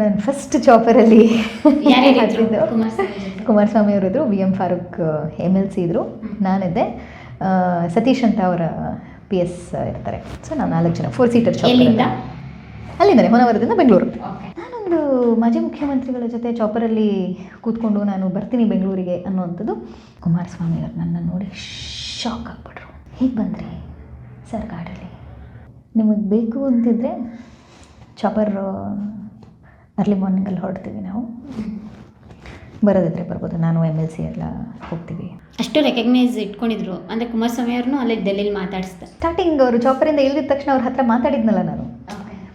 ನಾನು ಫಸ್ಟ್ ಚಾಪರಲ್ಲಿ ಹತ್ತಿದ್ದು Kumaraswamy ಅವರಿದ್ರು V M Farooq M L C ಇದ್ದರು ನಾನಿದ್ದೆ. ಸತೀಶ್ ಅಂತ ಅವರ ಪಿ ಎಸ್ ಇರ್ತಾರೆ. ಸೊ ನಾನು ನಾಲ್ಕು ಜನ ಫೋರ್ ಸೀಟರ್ ಚಾಪರ್ ಅಲ್ಲಿಂದಲೇ ಹೊನವರದಿಂದ ಬೆಂಗಳೂರು ನಾನೊಂದು ಮಾಜಿ ಮುಖ್ಯಮಂತ್ರಿಗಳ ಜೊತೆ ಚಾಪರಲ್ಲಿ ಕೂತ್ಕೊಂಡು ನಾನು ಬರ್ತೀನಿ ಬೆಂಗಳೂರಿಗೆ ಅನ್ನುವಂಥದ್ದು ಕುಮಾರಸ್ವಾಮಿ ಅವರು. ನನ್ನ ನೋಡಿ ಶಾಕ್ ಆಗಿಬಿಟ್ರು. ಹೀಗೆ ಬಂದ್ರಿ ಸರ್ ಗಾಡಲ್ಲಿ ನಿಮಗೆ ಬೇಕು ಅಂತಿದ್ರೆ ಚಾಪರ್ ಅರ್ಲಿ ಮಾರ್ನಿಂಗಲ್ಲಿ ಹೊರಡ್ತೀವಿ ನಾವು. ಬರೋದಿದ್ರೆ ಬರ್ಬೋದು. ನಾನು ಎಂ ಎಲ್ ಸಿ ಎಲ್ಲ ಹೋಗ್ತೀವಿ. ಅಷ್ಟು ರೆಕಗ್ನೈಸ್ ಇಟ್ಕೊಂಡಿದ್ರು. ಅಂದರೆ ಕುಮಾರಸ್ವಾಮಿ ಅವ್ರನ್ನು ಅಲ್ಲೇ ಡೆಲ್ಲಿಲಿ ಮಾತಾಡಿಸ್ತಾರೆ ಸ್ಟಾರ್ಟಿಂಗ್ ಅವರು ಚಾಪರಿಂದ ಇಳಿದ ತಕ್ಷಣ ಅವ್ರ ಹತ್ರ ಮಾತಾಡಿದ್ನಲ್ಲ ನಾನು.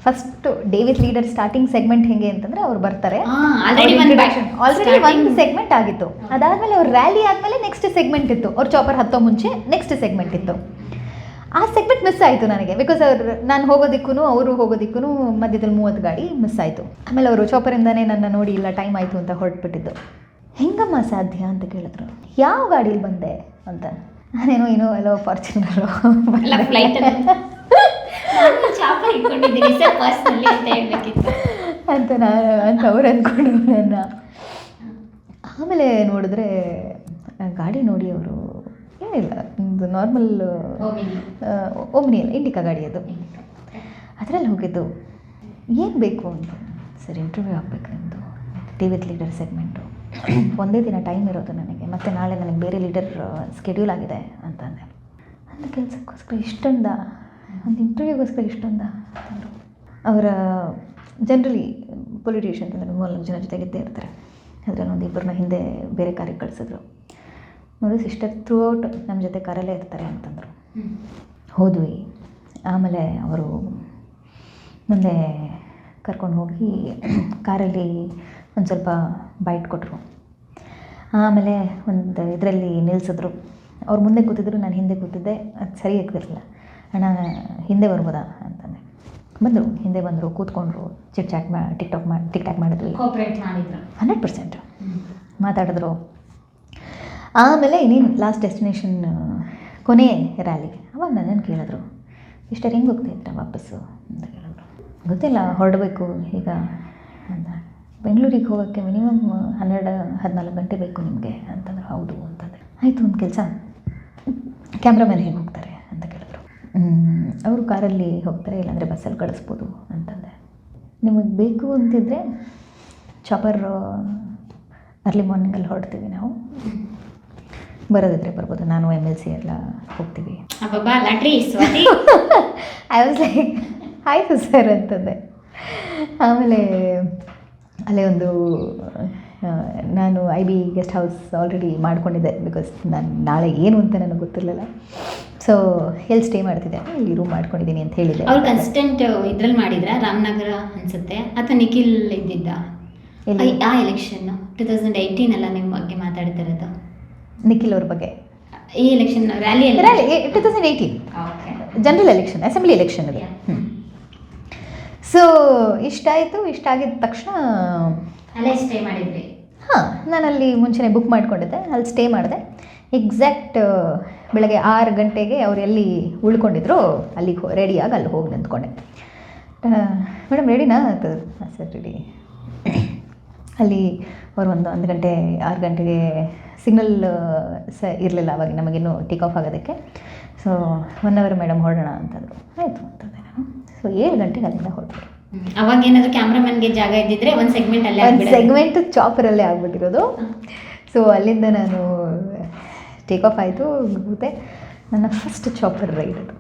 First date with leader starting segment ಹೆಂಗೆ ಅಂತಂದ್ರೆ ಅವ್ರು ಬರ್ತಾರೆ. ಆಲ್ರೆಡಿ ಆಲ್ರೆಡಿ ಒಂದು ಸೆಗ್ಮೆಂಟ್ ಆಗಿತ್ತು. ಅದಾದ್ಮೇಲೆ ಅವ್ರ ರ್ಯಾಲಿ ಆದ್ಮೇಲೆ ನೆಕ್ಸ್ಟ್ ಸೆಗ್ಮೆಂಟ್ ಇತ್ತು. ಅವ್ರ ಚಾಪರ್ ಹತ್ತೋ ಮುಂಚೆ ನೆಕ್ಸ್ಟ್ ಸೆಗ್ಮೆಂಟ್ ಇತ್ತು. ಆ ಸೆಗ್ಮೆಂಟ್ ಮಿಸ್ ಆಯಿತು ನನಗೆ. ಬಿಕಾಸ್ ಅವ್ರು ನಾನು ಹೋಗೋದಿಕ್ಕೂ ಅವರು ಹೋಗೋದಿಕ್ಕೂ ಮಧ್ಯದಲ್ಲಿ ಮೂವತ್ತು ಗಾಡಿ ಮಿಸ್ ಆಯಿತು. ಆಮೇಲೆ ಅವರು ಚಾಪರಿಂದನೇ ನನ್ನ ನೋಡಿ ಇಲ್ಲ ಟೈಮ್ ಆಯಿತು ಅಂತ ಹೊರಟ್ಬಿಟ್ಟಿದ್ದು. ಹೆಂಗಮ್ಮ ಸಾಧ್ಯ ಅಂತ ಕೇಳಿದ್ರು. ಯಾವ ಗಾಡೀಲಿ ಬಂದೆ ಅಂತ. ನಾನೇನೋ ಏನೋ ಎಲ್ಲೋ ಫಾರ್ಚುನರು ಅಂತ ನಾನು ಅಂತ ಅವ್ರು ಅಂದ್ಕೊಂಡು ನನ್ನ. ಆಮೇಲೆ ನೋಡಿದ್ರೆ ಗಾಡಿ ನೋಡಿ ಅವರು ಏನಿಲ್ಲ ಒಂದು ನಾರ್ಮಲ್ ಓಮಿನಿ ಅಲ್ಲ ಇಂಡಿಕಾ ಗಾಡಿ ಅದು. ಅದರಲ್ಲಿ ಹೋಗಿದ್ದು ಏನು ಬೇಕು ಅಂತ. ಸರ್ ಇಂಟರ್ವ್ಯೂ ಆಗಬೇಕು ನಿಮ್ಮದು ಟಿ ವಿತ್ ಲೀಡರ್ ಸೆಗ್ಮೆಂಟು ಒಂದೇ ದಿನ ಟೈಮ್ ಇರೋದು ನನಗೆ. ಮತ್ತು ನಾಳೆ ನನಗೆ ಬೇರೆ ಲೀಡರ್ ಸ್ಕೆಡ್ಯೂಲ್ ಆಗಿದೆ ಅಂತಂದೆ ಅಂದ. ಕೆಲಸಕ್ಕೋಸ್ಕರ ಇಷ್ಟೊಂದ ಒಂದು ಇಂಟರ್ವ್ಯೂಗೋಸ್ಕರ ಇಷ್ಟೊಂದ ಅಂತಂದರು ಅವರ ಜನರಲಿ ಪೊಲಿಟಿಷಿಯನ್ಸ್ ಅಂದರೆ ಮೂರ್ನಾಲ್ಕು ಜನ ಜೊತೆಗಿದ್ದೇ ಇರ್ತಾರೆ. ಅದರಲ್ಲಿ ಒಂದು ಇಬ್ಬರನ್ನ ಹಿಂದೆ ಬೇರೆ ಕಾರ್ಯಕ್ಕೆ ಕಳಿಸಿದ್ರು. ನೋಡಿ ಸಿಸ್ಟರ್ ಥ್ರೂ ಔಟ್ ನಮ್ಮ ಜೊತೆ ಕಾರಲ್ಲೇ ಇರ್ತಾರೆ ಅಂತಂದರು. ಹೋದ್ವಿ. ಆಮೇಲೆ ಅವರು ಮುಂದೆ ಕರ್ಕೊಂಡು ಹೋಗಿ ಕಾರಲ್ಲಿ ಒಂದು ಸ್ವಲ್ಪ ಬೈಟ್ ಕೊಟ್ಟರು ಆಮೇಲೆ ಒಂದು ಇದರಲ್ಲಿ ನಿಲ್ಲಿಸಿದ್ರು ಅವ್ರು ಮುಂದೆ ಕೂತಿದ್ರು ನಾನು ಹಿಂದೆ ಕೂತಿದ್ದೆ. ಅದು ಸರಿ ಆಗ್ತಿರಲಿಲ್ಲ. ಅಣ್ಣ ಹಿಂದೆ ಬರ್ಬೋದಾ ಅಂತಂದೆ. ಬಂದರು ಹಿಂದೆ ಬಂದರು ಕೂತ್ಕೊಂಡ್ರು. ಚಿಟ್ ಚಾಟ್ ಮಾ ಟಿಕ್ ಟಾಕ್ ಮಾಡಿ ಟಿಕ್ ಟಾಕ್ ಮಾಡಿದ್ವಿ ಹಂಡ್ರೆಡ್ ಪರ್ಸೆಂಟ್ ಮಾತಾಡಿದ್ರು. ಆಮೇಲೆ ಇನ್ನೇನು ಲಾಸ್ಟ್ ಡೆಸ್ಟಿನೇಷನ್ ಕೊನೆ ರ್ಯಾಲಿ ಅವಾಗ ನನ್ನನ್ನು ಕೇಳಿದ್ರು ಇಷ್ಟರ ಹೆಂಗೆ ಹೋಗ್ತಾ ಇದ್ರೆ ವಾಪಸ್ಸು? ಅಂತ ಕೇಳಿದ್ರು. ಗೊತ್ತಿಲ್ಲ, ಹೊರಡಬೇಕು ಈಗ ಅಂತ. ಬೆಂಗಳೂರಿಗೆ ಹೋಗೋಕ್ಕೆ ಮಿನಿಮಮ್ ಹನ್ನೆರಡು, ಹದಿನಾಲ್ಕು ಗಂಟೆ ಬೇಕು ನಿಮಗೆ. ಅಂತಂದ್ರೆ. ಹೌದು ಅಂತಂದರೆ ಆಯಿತು, ಒಂದು ಕೆಲಸ. ಕ್ಯಾಮ್ರಾಮನ್ ಹೇಗೆ ಹೋಗ್ತಾರೆ? ಅಂತ ಕೇಳಿದ್ರು. ಅವರು ಕಾರಲ್ಲಿ ಹೋಗ್ತಾರೆ, ಇಲ್ಲಾಂದರೆ ಬಸ್ಸಲ್ಲಿ ಕಳಿಸ್ಬೋದು, ಅಂತಂದೆ. ನಿಮಗೆ ಬೇಕು ಅಂತಿದ್ರೆ ಚಾಪರ್ ಅರ್ಲಿ ಮಾರ್ನಿಂಗಲ್ಲಿ ಹೊರಡ್ತೀವಿ ನಾವು. ಬರೋದಿದ್ರೆ ಬರ್ಬೋದು. ನಾನು ಎಂ ಎಲ್ ಸಿ ಎಲ್ಲ ಹೋಗ್ತೀವಿ. ಐ ವಾಸ್ ಲೈಕ್ ಆಯಿತು ಸರ್ ಅಂತಂದೆ. ಆಮೇಲೆ ಅಲ್ಲೇ ಒಂದು ನಾನು I B guest house already ಮಾಡ್ಕೊಂಡಿದ್ದೆ ಬಿಕಾಸ್ ನಾನು ನಾಳೆ ಏನು ಅಂತ ನನಗೆ ಗೊತ್ತಿರಲಿಲ್ಲ. ಸೊ ಎಲ್ಲಿ ಸ್ಟೇ ಮಾಡ್ತಿದ್ದೆ? ಇಲ್ಲಿ ರೂಮ್ ಮಾಡ್ಕೊಂಡಿದ್ದೀನಿ ಅಂತ ಹೇಳಿದೆ ಅವ್ರು ಕನ್ಸ್ಟೆಂಟ್ ಇದ್ರಲ್ಲಿ ಮಾಡಿದ್ರ? ರಾಮನಗರ ಅನ್ಸುತ್ತೆ? ಅಥವಾ ನಿಖಿಲ್ ಇದ್ದಿದ್ದ? ಆ ಎಲೆಕ್ಷನ್ ಟೂ ತೌಸಂಡ್ ಏಯ್ಟೀನ್ ಅಲ್ಲ ನಿಮ್ಮ ಬಗ್ಗೆ ಮಾತಾಡ್ತಿರೋದು ನಿಖಿಲ್ ಅವ್ರ ಬಗ್ಗೆ? ಈ election rally rally two thousand eighteen general election assembly election ಅದು ಹ್ಞೂ ಸೊ ಇಷ್ಟ ಆಯಿತು? ಇಷ್ಟ ಆಗಿದ ತಕ್ಷಣ ಅಲ್ಲೇ ಸ್ಟೇ ಮಾಡಿದ್ವಿ. ಹಾಂ ನಾನಲ್ಲಿ ಮುಂಚೆನೇ ಬುಕ್ ಮಾಡಿಕೊಂಡಿದ್ದೆ. ಅಲ್ಲಿ ಸ್ಟೇ ಮಾಡಿದೆ. ಎಕ್ಸಾಕ್ಟ್ ಬೆಳಗ್ಗೆ ಆರು ಗಂಟೆಗೆ ಅವ್ರು ಎಲ್ಲಿ ಉಳ್ಕೊಂಡಿದ್ರು ಅಲ್ಲಿಗೆ ರೆಡಿಯಾಗಿ ಅಲ್ಲಿ ಹೋಗಿ ನಿಂತ್ಕೊಂಡೆ. ಮೇಡಮ್ ರೆಡಿನಾ ಸರ್ ರೆಡಿ ಅಲ್ಲಿ ಅವ್ರು ಒಂದು ಒಂದು ಗಂಟೆ ಆರು ಗಂಟೆಗೆ ಸಿಗ್ನಲ್ ಸ ಇರಲಿಲ್ಲ ಅವಾಗ ನಮಗಿನ್ನೂ ಟೇಕ್ ಆಫ್ ಆಗೋದಕ್ಕೆ. ಸೊ ಒನ್ ಅವರ್ ಮೇಡಮ್ ಹೊರಡೋಣ ಅಂತಂದರು. ಆಯಿತು ಅಂತಂದೆ ನಾನು. ಸೊ ಏಳು ಗಂಟೆಗೆ ಅಲ್ಲಿಂದ ಹೊರಟೆ ಅವಾಗ ಏನಾದರೂ ಕ್ಯಾಮ್ರಾಮನ್ಗೆ ಜಾಗ ಇದ್ದಿದ್ರೆ ಒಂದು ಸೆಗ್ಮೆಂಟ್ ಅಲ್ಲೇ ಒಂದು. ಸೆಗ್ಮೆಂಟ್ ಚಾಪರಲ್ಲೇ ಆಗ್ಬಿಟ್ಟಿರೋದು. ಸೊ ಅಲ್ಲಿಂದ ನಾನು ಟೇಕ್ ಆಫ್ ಆಯಿತು ಮತ್ತೆ ನನ್ನ ಫಸ್ಟ್ ಚಾಪರ್ ರೈಡ್ ಅದು.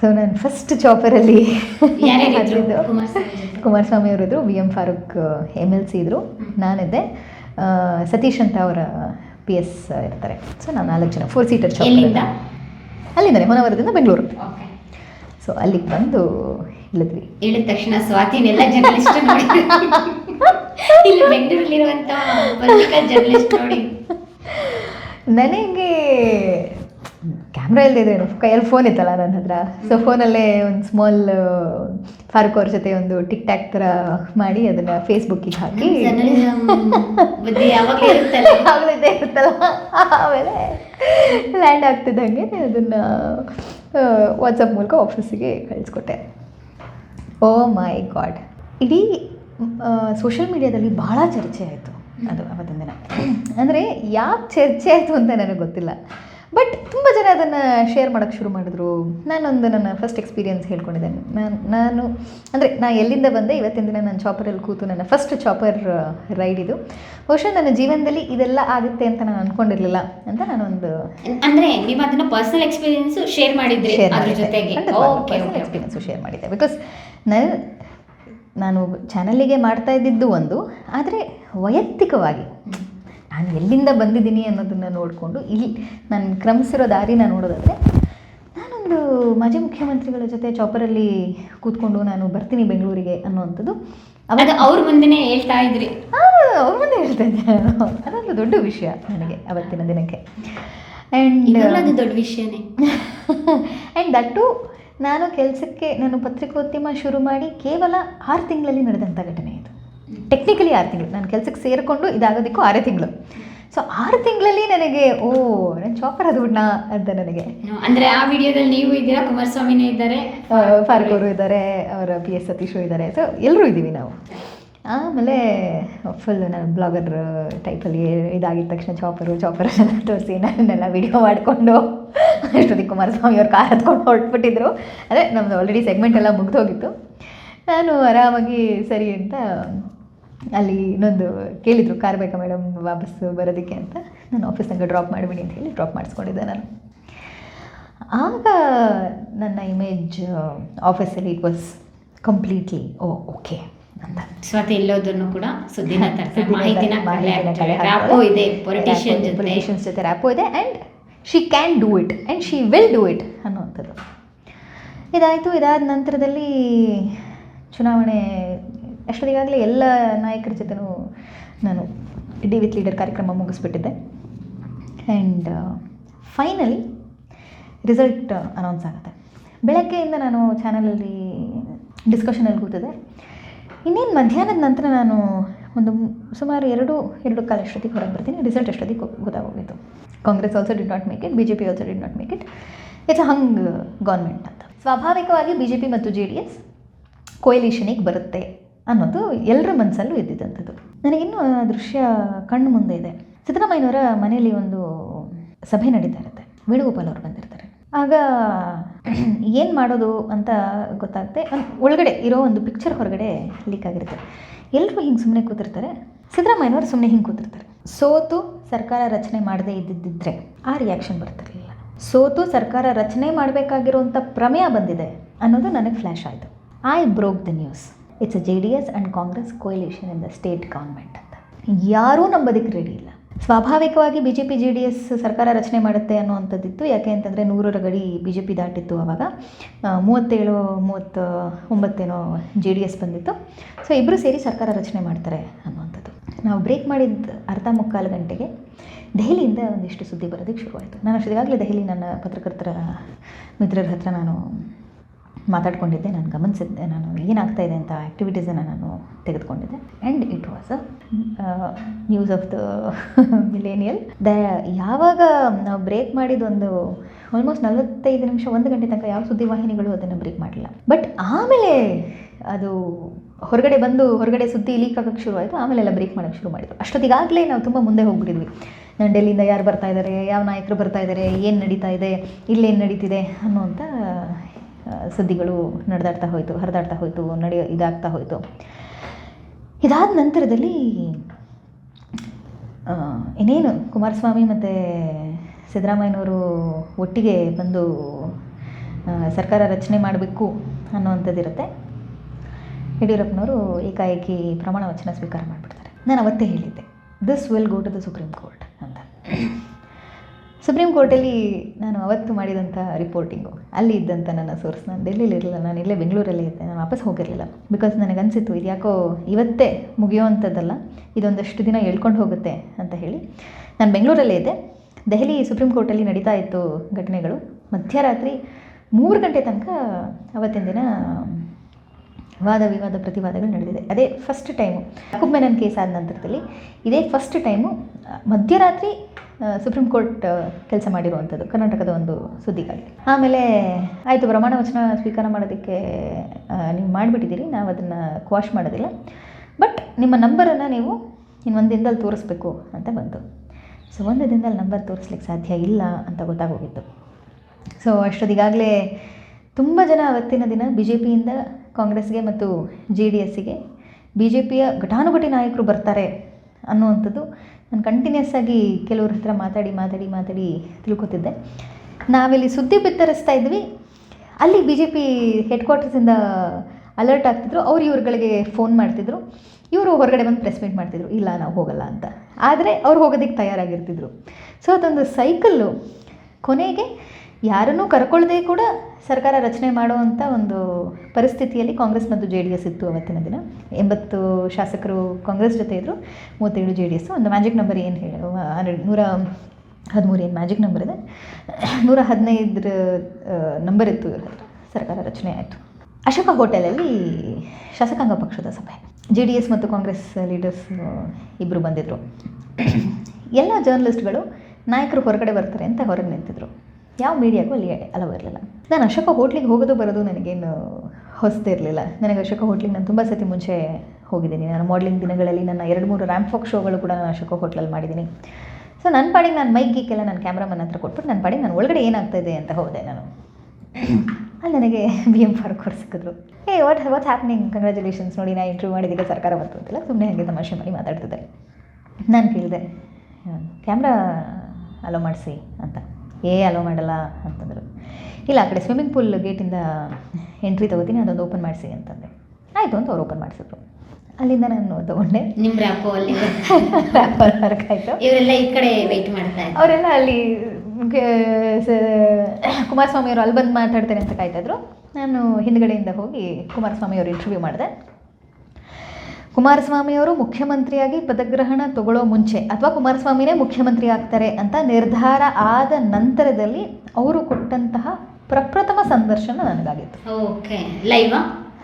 ಸೊ ನಾನು ಫಸ್ಟ್ ಚಾಪರಲ್ಲಿ ಯಾರ್ಯಾರಿದ್ರು? Kumaraswamy ಅವರಿದ್ರು V M Farooq M L C ಇದ್ದರು ನಾನಿದ್ದೆ. ಸತೀಶ್ ಅಂತ ಅವರ ಪಿ ಎಸ್ ಇರ್ತಾರೆ. ಸೊ ನಾನು ನಾಲ್ಕು ಜನ ಫೋರ್ ಸೀಟರ್ ಚಾಪರ್ ಅಲ್ಲಿಂದನೇ ಹೊನವರದಿಂದ ಬೆಂಗಳೂರು. ಸೊ ಅಲ್ಲಿಗೆ ಬಂದು ಇಳಿದ್ವಿ. ಹೇಳಿದ ತಕ್ಷಣ ಸ್ವಾತಿನೆಲ್ಲ ಜರ್ನಲಿಸ್ಟ್ ನೋಡಿ. ಇಲ್ಲಿ ಜರ್ನಲಿಸ್ಟ್ ನೋಡಿ. ನನಗೆ ಕ್ಯಾಮ್ರಾ ಇಲ್ಲದಿದ್ರೇನು ಕೈಯಲ್ಲಿ ಫೋನ್ ಇತ್ತಲ್ಲ ನನ್ನ ಹತ್ರ. ಸೊ ಫೋನಲ್ಲೇ ಒಂದು ಸ್ಮಾಲ್ ಫಾರೂಕ್ ಅವ್ರ ಜೊತೆ ಒಂದು ಟಿಕ್ ಟ್ಯಾಕ್ ಥರ ಮಾಡಿ ಅದನ್ನು ಫೇಸ್ಬುಕ್ಕಿಗೆ ಹಾಕಿ. ಯಾವಾಗಲೂ ಇರುತ್ತಲ್ಲ. ಆಮೇಲೆ ಲ್ಯಾಂಡ್ ಆಗ್ತಿದ್ದಂಗೆ ಅದನ್ನು ವಾಟ್ಸಪ್ ಮೂಲಕ ಆಫೀಸಿಗೆ ಕಳಿಸ್ಕೊಟ್ಟೆ. ಓ ಮೈ ಗಾಡ್ ಇಡೀ ಸೋಷಿಯಲ್ ಮೀಡಿಯಾದಲ್ಲಿ ಬಹಳ ಚರ್ಚೆ ಆಯಿತು ಅದು ಅವತ್ತಿನ ದಿನ. ಅಂದರೆ ಯಾಕೆ ಚರ್ಚೆ ಆಯಿತು ಅಂತ ನನಗೆ ಗೊತ್ತಿಲ್ಲ. ಬಟ್ ತುಂಬ ಜನ ಅದನ್ನು ಶೇರ್ ಮಾಡೋಕ್ಕೆ ಶುರು ಮಾಡಿದ್ರು. ನಾನೊಂದು ನನ್ನ ಫಸ್ಟ್ ಎಕ್ಸ್ಪೀರಿಯನ್ಸ್ ಹೇಳ್ಕೊಂಡಿದ್ದೇನೆ. ನಾನು ನಾನು ಅಂದರೆ ನಾ ಎಲ್ಲಿಂದ ಬಂದೆ? ಇವತ್ತಿನ ದಿನ ನಾನು ಚಾಪರಲ್ಲಿ ಕೂತು ನನ್ನ ಫಸ್ಟ್ ಚಾಪರ್ ರೈಡ್ ಇದು. ಬಹುಶಃ ನನ್ನ ಜೀವನದಲ್ಲಿ ಇದೆಲ್ಲ ಆಗುತ್ತೆ ಅಂತ ನಾನು ಅಂದ್ಕೊಂಡಿರಲಿಲ್ಲ ಅಂತ ನಾನೊಂದು ಅಂದರೆ ನಿಮ್ಮ ಅದನ್ನ ಪರ್ಸನಲ್ ಎಕ್ಸ್ಪೀರಿಯನ್ಸ್ ಶೇರ್ ಮಾಡಿದ್ರಿ ಓಕೆ ಎಕ್ಸ್ಪೀರಿಯನ್ಸು ಶೇರ್ ಮಾಡಿದ್ದೆ. ಬಿಕಾಸ್ ನಾನು ನಾನು ಚಾನಲಿಗೆ ಮಾಡ್ತಾ ಇದ್ದಿದ್ದು ಒಂದು ಆದರೆ ವೈಯಕ್ತಿಕವಾಗಿ. ನಾನು ಎಲ್ಲಿಂದ ಬಂದಿದ್ದೀನಿ ಅನ್ನೋದನ್ನು ನೋಡಿಕೊಂಡು ಇಲ್ಲಿ ನಾನು ಕ್ರಮಿಸಿರೋ ದಾರಿನ ನೋಡೋದಾದರೆ ನಾನೊಂದು ಮಾಜಿ ಮುಖ್ಯಮಂತ್ರಿಗಳ ಜೊತೆ ಚಾಪರಲ್ಲಿ ಕೂತ್ಕೊಂಡು ನಾನು ಬರ್ತೀನಿ ಬೆಂಗಳೂರಿಗೆ ಅನ್ನುವಂಥದ್ದು. ಅವಾಗ ಅವ್ರ ಮುಂದೆ ಹೇಳ್ತಾ ಇದ್ರಿ. ಅವ್ರ ಮುಂದೆ ಹೇಳ್ತಾ ಇದ್ದೆ ಅದೊಂದು ದೊಡ್ಡ ವಿಷಯ ನನಗೆ ಅವತ್ತಿನ ದಿನಕ್ಕೆ. ಆ್ಯಂಡ್ ಅದು ದೊಡ್ಡ ವಿಷಯನೇ. ಆ್ಯಂಡ್ ದಟ್ಟು ನಾನು ಕೆಲಸಕ್ಕೆ ನಾನು ಪತ್ರಿಕೋದ್ಯಮ ಶುರು ಮಾಡಿ ಕೇವಲ ಆರು ತಿಂಗಳಲ್ಲಿ ನಡೆದಂಥ ಘಟನೆ ಇದು. ಟೆಕ್ನಿಕಲಿ ಆರು ತಿಂಗಳು. ನಾನು ಕೆಲಸಕ್ಕೆ ಸೇರಿಕೊಂಡು ಇದಾಗೋದಕ್ಕೂ ಆರೇ ತಿಂಗಳು. ಸೊ ಆರು ತಿಂಗಳಲ್ಲಿ ನನಗೆ ಓ ನಾನು ಚಾಪರ್ ಅದು ಅಂತ ನನಗೆ. ಅಂದರೆ ಆ ವಿಡಿಯೋದಲ್ಲಿ ನೀವು ಇದ್ದೀರಾ? ಕುಮಾರಸ್ವಾಮಿನೇ ಇದ್ದಾರೆ? ಫಾರ್ಗೋರು ಇದ್ದಾರೆ ಅವರ ಪಿ ಎಸ್ ಸತೀಶು ಇದ್ದಾರೆ. ಸೊ ಎಲ್ಲರೂ ಇದ್ದೀವಿ ನಾವು. ಆಮೇಲೆ ಫುಲ್ ನಾನು ಬ್ಲಾಗರ್ ಟೈಪಲ್ಲಿ ಇದಾಗಿದ ತಕ್ಷಣ ಚಾಪರು ಚಾಪರ್ ಎಲ್ಲ ತೋರಿಸಿ ನನ್ನೆಲ್ಲ ವಿಡಿಯೋ ಮಾಡಿಕೊಂಡು ಅಷ್ಟೊತ್ತಿಗೆ ಕುಮಾರಸ್ವಾಮಿ ಅವ್ರು ಕಾರ್ ಹತ್ಕೊಂಡು ಹೊರಟ್ಬಿಟ್ಟಿದ್ರು. ಅದೇ ನಮ್ಮದು ಆಲ್ರೆಡಿ ಸೆಗ್ಮೆಂಟ್ ಎಲ್ಲ ಮುಗ್ದೋಗಿತ್ತು. ನಾನು ಆರಾಮಾಗಿ ಸರಿ ಅಂತ ಅಲ್ಲಿ ಇನ್ನೊಂದು ಕೇಳಿದರು ಕಾರ್ ಬೇಕಾ ಮೇಡಮ್ ವಾಪಸ್ ಬರೋದಕ್ಕೆ ಅಂತ. ನಾನು ಆಫೀಸ್ನಾಗ ಡ್ರಾಪ್ ಮಾಡಿಬಿಡಿ ಅಂತ ಹೇಳಿ ಡ್ರಾಪ್ ಮಾಡಿಸ್ಕೊಂಡಿದ್ದೆ ನಾನು. ಆಗ ನನ್ನ ಇಮೇಜ್ ಆಫೀಸಲ್ಲಿ it was completely oh okay ಅಂತ. ಸ್ವತಃ ಎಲ್ಲೋದನ್ನು ಕೂಡ ಸುದ್ದಿನ ಪೊಲಿಟಿಷಿಯನ್ಸ್ ಜೊತೆ. ರ್ಯಾಪೋ ಇದೆ and she can do it and she will do it ಅನ್ನುವಂಥದ್ದು. ಇದಾಯಿತು ಇದಾದ ನಂತರದಲ್ಲಿ ಚುನಾವಣೆ ಅಷ್ಟೊತ್ತಿಗಾಗಲೇ ಎಲ್ಲ ನಾಯಕರ ಜೊತೆನೂ ನಾನು ಡಿ ವಿತ್ ಲೀಡರ್ ಕಾರ್ಯಕ್ರಮ ಮುಗಿಸ್ಬಿಟ್ಟಿದ್ದೆ. ಆ್ಯಂಡ್ ಫೈನಲಿ ರಿಸಲ್ಟ್ ಅನೌನ್ಸ್ ಆಗುತ್ತೆ. ಬೆಳಗ್ಗೆಯಿಂದ ನಾನು ಚಾನಲಲ್ಲಿ ಡಿಸ್ಕಷನಲ್ಲಿ ಕೂತಿದೆ ಇನ್ನೇನು ಮಧ್ಯಾಹ್ನದ ನಂತರ ನಾನು ಒಂದು ಸುಮಾರು ಎರಡು ಎರಡು ಕಾಲ ಎಷ್ಟೊತ್ತಿಗೆ ಹೊರಗೆ ಬರ್ತೀನಿ. ರಿಸಲ್ಟ್ ಎಷ್ಟೊತ್ತಿಗೆ ಗೊತ್ತಾಗೋಗಿತ್ತು. Congress also did not make it B J P also did not make it it's hung government ಅಂತ. ಸ್ವಾಭಾವಿಕವಾಗಿ ಬಿ ಜೆ ಪಿ ಮತ್ತು ಜೆ ಡಿ ಎಸ್ ಕೊಯ್ಲಿಷನಿಗೆ ಬರುತ್ತೆ. ಅನ್ನೋದು ಎಲ್ಲರ ಮನಸ್ಸಲ್ಲೂ ಇದ್ದಿದ್ದಂಥದ್ದು. ನನಗಿನ್ನೂ ದೃಶ್ಯ ಕಣ್ಣು ಮುಂದೆ ಇದೆ. ಸಿದ್ದರಾಮಯ್ಯನವರ ಮನೆಯಲ್ಲಿ ಒಂದು ಸಭೆ ನಡೀತಾ ಇರುತ್ತೆ ವೇಣುಗೋಪಾಲ್ ಅವರು ಬಂದಿರ್ತಾರೆ. ಆಗ ಏನು ಮಾಡೋದು ಅಂತ ಗೊತ್ತಾಗುತ್ತೆ ಒಳಗಡೆ ಇರೋ ಒಂದು ಪಿಕ್ಚರ್ ಹೊರಗಡೆ ಲೀಕ್ ಆಗಿರುತ್ತೆ. ಎಲ್ಲರೂ ಹಿಂಗೆ ಸುಮ್ಮನೆ ಕೂತಿರ್ತಾರೆ. ಸಿದ್ದರಾಮಯ್ಯನವರು ಸುಮ್ಮನೆ ಹಿಂಗೆ ಕೂತಿರ್ತಾರೆ. ಸೋತು ಸರ್ಕಾರ ರಚನೆ ಮಾಡದೇ ಇದ್ದಿದ್ದರೆ ಆ ರಿಯಾಕ್ಷನ್ ಬರ್ತಿರಲಿಲ್ಲ. ಸೋತು ಸರ್ಕಾರ ರಚನೆ ಮಾಡಬೇಕಾಗಿರುವಂಥ ಪ್ರಮೇಯ ಬಂದಿದೆ ಅನ್ನೋದು ನನಗೆ ಫ್ಲ್ಯಾಶ್ ಆಯಿತು. I broke the news it's J D S and Congress coalition in the state government ಅಂತ. ಯಾರೂ ನಂಬೋದಕ್ಕೆ ರೆಡಿ ಇಲ್ಲ. ಸ್ವಾಭಾವಿಕವಾಗಿ B J P J D S ಸರ್ಕಾರ ರಚನೆ ಮಾಡುತ್ತೆ ಅನ್ನುವಂಥದ್ದಿತ್ತು. ಯಾಕೆ ಅಂತಂದರೆ ನೂರರ ಗಡಿ ಬಿ ಜೆ ಪಿ ದಾಟಿತ್ತು ಆವಾಗ ಮೂವತ್ತೇಳು, ಮೂವತ್ತ ಒಂಬತ್ತೇನೋ ಜೆ ಡಿ ಎಸ್ ಬಂದಿತ್ತು. ಸೊ ಇಬ್ಬರು ಸೇರಿ ಸರ್ಕಾರ ರಚನೆ ಮಾಡ್ತಾರೆ ಅನ್ನುವಂಥದ್ದು. ನಾವು ಬ್ರೇಕ್ ಮಾಡಿದ ಅರ್ಧ ಮುಕ್ಕಾಲು ಗಂಟೆಗೆ ದೆಹಲಿಯಿಂದ ಒಂದಿಷ್ಟು ಸುದ್ದಿ ಬರೋದಕ್ಕೆ ಶುರುವಾಯಿತು. ನಾನು ಅಷ್ಟೊತ್ತಿಗಾಗಲೇ ದೆಹಲಿ ನನ್ನ ಪತ್ರಕರ್ತರ ಮಿತ್ರರ ಹತ್ರ ನಾನು ಮಾತಾಡ್ಕೊಂಡಿದ್ದೆ, ನಾನು ಗಮನಿಸಿದ್ದೆ, ನಾನು ಏನಾಗ್ತಾ ಇದೆ ಅಂತ ಆ್ಯಕ್ಟಿವಿಟೀಸನ್ನು ನಾನು ತೆಗೆದುಕೊಂಡಿದ್ದೆ. And it was a news of the millennial the ಯಾವಾಗ ನಾವು ಬ್ರೇಕ್ ಮಾಡಿದೊಂದು ಆಲ್ಮೋಸ್ಟ್ ನಲವತ್ತೈದು ನಿಮಿಷ, ಒಂದು ಗಂಟೆ ತನಕ ಯಾವ ಸುದ್ದಿವಾಹಿನಿಗಳು ಅದನ್ನು ಬ್ರೇಕ್ ಮಾಡಲಿಲ್ಲ. ಬಟ್ ಆಮೇಲೆ ಅದು ಹೊರಗಡೆ ಬಂದು, ಹೊರಗಡೆ ಸುದ್ದಿ ಲೀಕ್ ಆಗೋಕ್ಕೆ ಶುರು ಆಯಿತು ಆಮೇಲೆ ಎಲ್ಲ ಬ್ರೇಕ್ ಮಾಡೋಕ್ಕೆ ಶುರು ಮಾಡಿದ್ರು ಅಷ್ಟೊತ್ತಿಗಾಗಲೇ ನಾವು ತುಂಬ ಮುಂದೆ ಹೋಗ್ಬಿಟ್ಟಿದ್ವಿ. ನಾನು ಡೆಲ್ಲಿಯಿಂದ ಯಾರು ಬರ್ತಾ ಇದ್ದಾರೆ ಯಾವ ನಾಯಕರು ಬರ್ತಾ ಇದ್ದಾರೆ ಏನು ನಡೀತಾ ಇದೆ, ಇಲ್ಲೇನು ನಡೀತಿದೆ ಅನ್ನುವಂಥ ಸುದ್ದಿಗಳು ನಡೆದಾಡ್ತಾ ಹೋಯಿತು, ಹರಿದಾಡ್ತಾ ಹೋಯಿತು, ನಡೆಯೋ ಇದಾಗ್ತಾ ಹೋಯಿತು. ಇದಾದ ನಂತರದಲ್ಲಿ ಇನ್ನೇನು ಕುಮಾರಸ್ವಾಮಿ ಮತ್ತು ಸಿದ್ದರಾಮಯ್ಯನವರು ಒಟ್ಟಿಗೆ ಬಂದು ಸರ್ಕಾರ ರಚನೆ ಮಾಡಬೇಕು ಅನ್ನುವಂಥದ್ದಿರುತ್ತೆ. ಯಡಿಯೂರಪ್ಪನವರು ಏಕಾಏಕಿ ಪ್ರಮಾಣ ವಚನ ಸ್ವೀಕಾರ ಮಾಡಿಬಿಡ್ತಾರೆ. ನಾನು ಅವತ್ತೇ ಹೇಳಿದ್ದೆ this will go to the supreme court ಅಂತ. ಸುಪ್ರೀಂ ಕೋರ್ಟಲ್ಲಿ ನಾನು ಅವತ್ತು ಮಾಡಿದಂಥ ರಿಪೋರ್ಟಿಂಗು ಅಲ್ಲಿ ಇದ್ದಂಥ ನನ್ನ ಸೋರ್ಸ್ ನಾನು ಡೆಲ್ಲಿಲಿ ಇರಲಿಲ್ಲ, ನಾನು ಇಲ್ಲೇ ಬೆಂಗಳೂರಲ್ಲೇ ಇದ್ದೆ, ನಾನು ವಾಪಸ್ ಹೋಗಿರಲಿಲ್ಲ. ಬಿಕಾಸ್ ನನಗನ್ಸಿತ್ತು, ಇದು ಯಾಕೋ ಇವತ್ತೇ ಮುಗಿಯೋವಂಥದ್ದಲ್ಲ ಇದೊಂದಷ್ಟು ದಿನ ಎಳ್ಕೊಂಡು ಹೋಗುತ್ತೆ ಅಂತ ಹೇಳಿ ನಾನು ಬೆಂಗಳೂರಲ್ಲೇ ಇದ್ದೆ. ದೆಹಲಿ ಸುಪ್ರೀಂ ಕೋರ್ಟಲ್ಲಿ ನಡೀತಾ ಇತ್ತು ಘಟನೆಗಳು. ಮಧ್ಯರಾತ್ರಿ ಮೂರು ಗಂಟೆ ತನಕ ಅವತ್ತಿನ ದಿನ ವಾದ ವಿವಾದ ಪ್ರತಿವಾದಗಳು ನಡೆದಿದೆ. ಅದೇ first time Yakub Memon case ಆದ ನಂತರದಲ್ಲಿ ಇದೇ ಫಸ್ಟ್ ಟೈಮು ಮಧ್ಯರಾತ್ರಿ ಸುಪ್ರೀಂ ಕೋರ್ಟ್ ಕೆಲಸ ಮಾಡಿರುವಂಥದ್ದು, ಕರ್ನಾಟಕದ ಒಂದು ಸುದ್ದಿಗಾಗಿ. ಆಮೇಲೆ, ಆಯಿತು, ಪ್ರಮಾಣ ವಚನ ಸ್ವೀಕಾರ ಮಾಡೋದಕ್ಕೆ ನೀವು ಮಾಡಿಬಿಟ್ಟಿದ್ದೀರಿ, ನಾವು ಅದನ್ನು ಕ್ವಾಶ್ ಮಾಡೋದಿಲ್ಲ. ಬಟ್ ನಿಮ್ಮ ನಂಬರನ್ನು ನೀವು ಇನ್ನೊಂದು ದಿನದಲ್ಲಿ ತೋರಿಸ್ಬೇಕು ಅಂತ ಬಂತು. ಸೊ ಒಂದು ದಿನದಲ್ಲಿ ನಂಬರ್ ತೋರಿಸ್ಲಿಕ್ಕೆ ಸಾಧ್ಯ ಇಲ್ಲ ಅಂತ ಗೊತ್ತಾಗೋಗಿತ್ತು. ಸೊ ಅಷ್ಟೊತ್ತಿಗಾಗಲೇ ತುಂಬ ಜನ ಅವತ್ತಿನ ದಿನ ಬಿ ಜೆ ಪಿಯಿಂದ ಕಾಂಗ್ರೆಸ್ಗೆ ಮತ್ತು ಜೆ ಡಿ ಎಸ್ಸಿಗೆ ಬಿ ಜೆ ಪಿಯ ಘಟಾನುಘಟಿ ನಾಯಕರು ಬರ್ತಾರೆ ಅನ್ನುವಂಥದ್ದು ನಾನು ಕಂಟಿನ್ಯೂಸ್ ಆಗಿ ಕೆಲವ್ರ ಹತ್ರ ಮಾತಾಡಿ ಮಾತಾಡಿ ಮಾತಾಡಿ ತಿಳ್ಕೊತಿದ್ದೆ. ನಾವಿಲ್ಲಿ ಸುದ್ದಿ ಬಿತ್ತರಿಸ್ತಾ ಇದ್ವಿ. ಅಲ್ಲಿ ಬಿ ಜೆ ಪಿ ಹೆಡ್ ಕ್ವಾರ್ಟರ್ಸಿಂದ ಅಲರ್ಟ್ ಆಗ್ತಿದ್ರು. ಅವ್ರು ಇವ್ರುಗಳಿಗೆ ಫೋನ್ ಮಾಡ್ತಿದ್ರು. ಇವರು ಹೊರಗಡೆ ಬಂದು ಪ್ರೆಸ್ ಮೀಟ್ ಮಾಡ್ತಿದ್ರು. ಇಲ್ಲ, ನಾವು ಹೋಗಲ್ಲ ಅಂತ. ಆದರೆ ಅವ್ರು ಹೋಗೋದಕ್ಕೆ ತಯಾರಾಗಿರ್ತಿದ್ರು. ಸೊ ಅದೊಂದು ಸೈಕಲ್ಲು ಕೊನೆಗೆ ಯಾರನ್ನೂ ಕರ್ಕೊಳ್ಳದೆ ಕೂಡ ಸರ್ಕಾರ ರಚನೆ ಮಾಡುವಂಥ ಒಂದು ಪರಿಸ್ಥಿತಿಯಲ್ಲಿ ಕಾಂಗ್ರೆಸ್ ಮತ್ತು ಜೆ ಡಿ ಎಸ್ ಇತ್ತು ಅವತ್ತಿನ ದಿನ. ಎಂಬತ್ತು ಶಾಸಕರು ಕಾಂಗ್ರೆಸ್ ಜೊತೆ ಇದ್ದರು ಮೂವತ್ತೇಳು ಜೆ ಡಿ ಎಸ್. ಒಂದು ಮ್ಯಾಜಿಕ್ ನಂಬರ್ ಏನು ಹೇಳಿ ಹನ್ನೆರಡು, ನೂರ ಹದಿಮೂರು ಏನು ಮ್ಯಾಜಿಕ್ ನಂಬರ್ ಇದೆ. ನೂರ ಹದಿನೈದರ ನಂಬರ್ ಇತ್ತು ಸರ್ಕಾರ ರಚನೆ ಆಯಿತು. ಅಶೋಕ ಹೋಟೆಲಲ್ಲಿ ಶಾಸಕಾಂಗ ಪಕ್ಷದ ಸಭೆ. ಜೆ ಡಿ ಎಸ್ ಮತ್ತು ಕಾಂಗ್ರೆಸ್ ಲೀಡರ್ಸ್ ಇಬ್ಬರು ಬಂದಿದ್ದರು ಎಲ್ಲ ಜರ್ನಲಿಸ್ಟ್ಗಳು ನಾಯಕರು ಹೊರಗಡೆ ಬರ್ತಾರೆ ಅಂತ ಹೊರಗೆ ನಿಂತಿದ್ರು. ಯಾವ ಮೀಡಿಯಾಗೂ ಅಲ್ಲಿ ಅಲವ್ ಇರಲಿಲ್ಲ. ನಾನು ಅಶೋಕ ಹೋಟ್ಲಿಗೆ ಹೋಗೋದು ಬರೋದು ನನಗೇನು ಹೊಸದಿರಲಿಲ್ಲ ನನಗೆ ಅಶೋಕ ಹೋಟ್ಲಿಗೆ ನಾನು ತುಂಬ ಸತಿ ಮುಂಚೆ ಹೋಗಿದ್ದೀನಿ. ನಾನು ಮಾಡಲಿಂಗ್ ದಿನಗಳಲ್ಲಿ ನನ್ನ ಎರಡು ಮೂರು ರ್ಯಾಂಪ್ ಫಾಕ್ ಶೋಗಳು ಕೂಡ ನಾನು ಅಶೋಕ ಹೋಟ್ಲಲ್ಲಿ ಮಾಡಿದ್ದೀನಿ. ಸೊ ನನ್ನ ಪಾಡಿಗೆ ನಾನು ಮೈಕ್ ಗೀಕೆಲ್ಲ ನಾನು ಕ್ಯಾಮ್ರಾಮನ್ ಹತ್ರ ಕೊಟ್ಬಿಟ್ಟು ನನ್ನ ಪಾಡಿಗೆ ನಾನು ಒಳಗಡೆ ಏನಾಗ್ತಾ ಇದೆ ಅಂತ ಹೋದೆ ನಾನು. ಅಲ್ಲಿ ನನಗೆ ಬಿ ಎಂ ಫಾರ್ ಅವ್ರು ಸಿಕ್ಕಿದ್ರು. ಏ ವಾಟ್ ವಾಟ್ ಹ್ಯಾಪ್ನಿಂಗ್ ಕಂಗ್ರ್ಯಾಚುಲೇಷನ್ಸ್ ನೋಡಿ ನಾನು ಇಂಟರ್ವ್ಯೂ ಮಾಡಿದ್ದಕ್ಕೆ ಸರ್ಕಾರ ಬಂತು ಅಂತೆಲ್ಲ ಸುಮ್ಮನೆ ಹಾಗೆ ತಮಾಷೆ ಮಾಡಿ ಮಾತಾಡ್ತಿದ್ದೆ. ನಾನು ಕೇಳಿದೆ ಕ್ಯಾಮ್ರಾ ಅಲೋ ಮಾಡಿಸಿ ಅಂತ. ಏ ಅಲೋ ಮಾಡಲ್ಲ ಅಂತಂದರು. ಇಲ್ಲ ಆ ಕಡೆ ಸ್ವಿಮ್ಮಿಂಗ್ ಪೂಲ್ ಗೇಟಿಂದ ಎಂಟ್ರಿ ತಗೋತೀನಿ ಅದೊಂದು ಓಪನ್ ಮಾಡಿಸಿ ಅಂತಂದೆ. ಆಯಿತು ಅಂತ ಅವ್ರು ಓಪನ್ ಮಾಡಿಸಿದ್ರು. ಅಲ್ಲಿಂದ ನಾನು ತಗೊಂಡೆ. ನಿಮ್ಮ ರ್ಯಾಪೋ ಅಲ್ಲಿ? ವರ್ಕ್ ಆಯಿತು. ಇವರೆಲ್ಲ ಈ ಕಡೆ ವೆಯ್ಟ್ ಮಾಡ್ತಾ ಇದ್ದಾರೆ ಅವರೆಲ್ಲ ಅಲ್ಲಿ ಕುಮಾರಸ್ವಾಮಿ ಅವರು ಅಲ್ಲಿ ಬಂದು ಮಾತಾಡ್ತಾರೆ ಅಂತ ಕಾಯ್ತಾಯಿದ್ರು ನಾನು ಹಿಂದ್ಗಡೆಯಿಂದ ಹೋಗಿ ಕುಮಾರಸ್ವಾಮಿ ಅವರು ಇಂಟರ್ವ್ಯೂ ಮಾಡಿದೆ. ಕುಮಾರಸ್ವಾಮಿ ಅವರು ಮುಖ್ಯಮಂತ್ರಿಯಾಗಿ ಪದಗ್ರಹಣ ತಗೊಳ್ಳೋ ಮುಂಚೆ ಅಥವಾ ಕುಮಾರಸ್ವಾಮಿನೇ ಮುಖ್ಯಮಂತ್ರಿ ಆಗ್ತಾರೆ ಅಂತ ನಿರ್ಧಾರ ಆದ ನಂತರದಲ್ಲಿ ಅವರು ಕೊಟ್ಟಂತಹ ಪ್ರಪ್ರಥಮ ಸಂದರ್ಶನ ನನಗಾಗಿತ್ತು. Okay live